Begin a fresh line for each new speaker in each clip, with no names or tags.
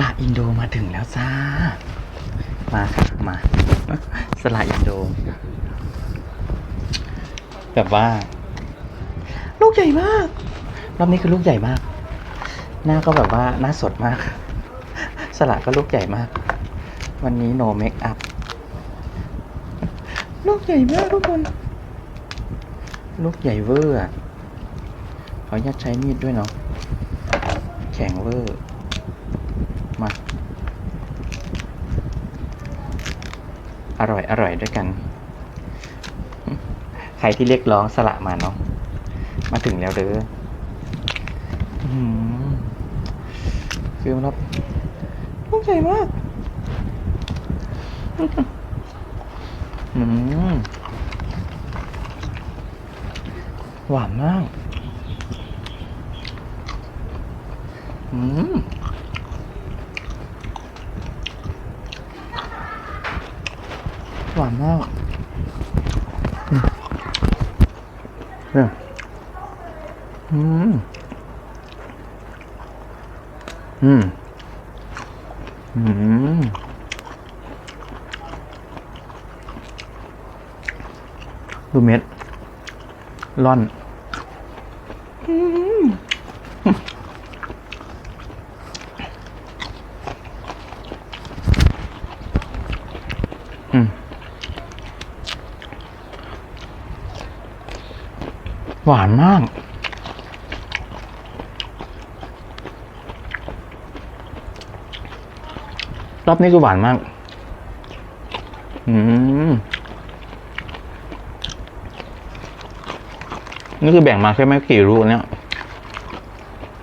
ละอินโดมาถึงแล้วจ้า มาค่ะ มา สละอินโด แบบว่า ลูกใหญ่มาก รอบนี้คือลูกใหญ่มาก หน้าก็แบบว่าหน้าสดมาก สละก็ลูกใหญ่มาก วันนี้โนเมคอัพ ลูกใหญ่มากทุกคน ลูกใหญ่เวอร์อะขออนุญาตใช้มีดด้วยเนาะ แข็งเวอร์ มา อร่อยอร่อยด้วยกัน ใครที่เรียกร้องสละมาเนาะมาถึงแล้วเด้ออื้อหือฟิลรับลูกใหญ่มากอืมหวานมาก อืม หวานมากอืมเนี่ยอืม อืม อืมดูเม็ดร่อนอืม อืม หวานมาก รอบนี้คือหวานมาก อืม นี่คือแบ่งมาแค่ไม่กี่รูเนี่ย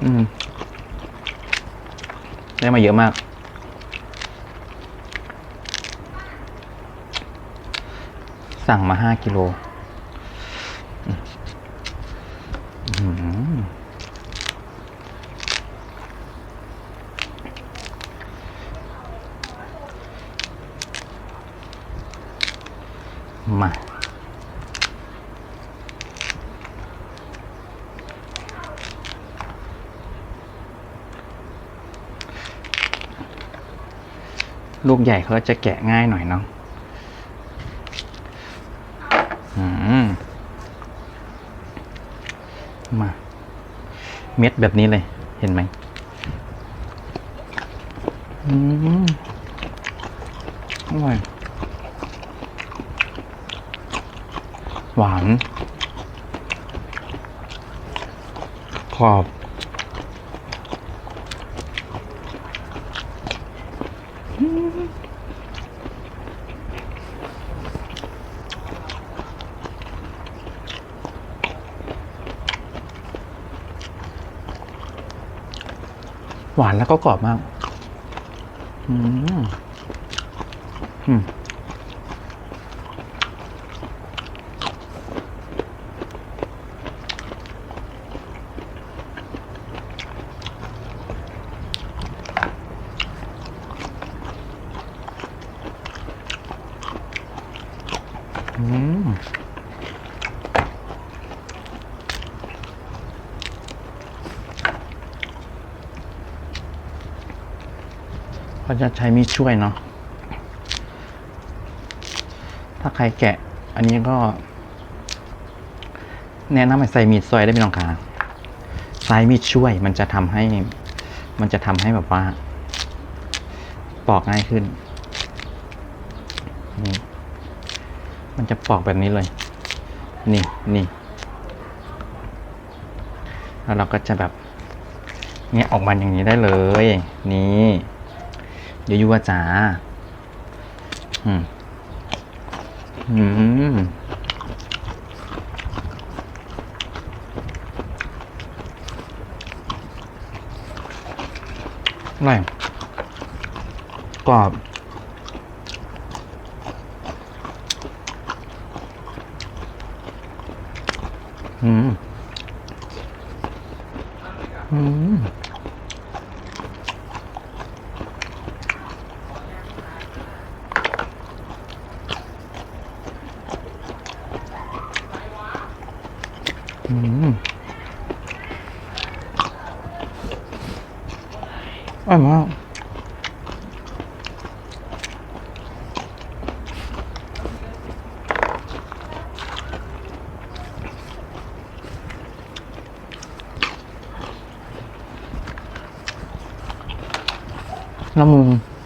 อืม ได้มาเยอะมาก สั่งมาห้ากิโล มาลูกใหญ่เขาจะแกะง่ายหน่อยเนาะอืมมา เม็ดแบบนี้เลย เห็นไหมอืมอร่อย หวานขอบหวานแล้วก็กรอบมาก อืม อืม เขาจะใช้มีดช่วยเนาะ ถ้าใครแกะ อันนี้ก็ แนะนำให้ใส่มีดซอยได้ไม่ต้องขาใช้มีดช่วยมันจะทำให้ มันจะทำให้แบบว่า ปอกง่ายขึ้นนี่ มันจะปอกแบบนี้เลย นี่นี่แล้วเราก็จะแบบเนี่ยออกมาอย่างนี้ได้เลย นี่เดี๋ยวยูว่าจ๋าอืมอืมอร่อยกรอบ อืมอืมอื น้ำมากละมุน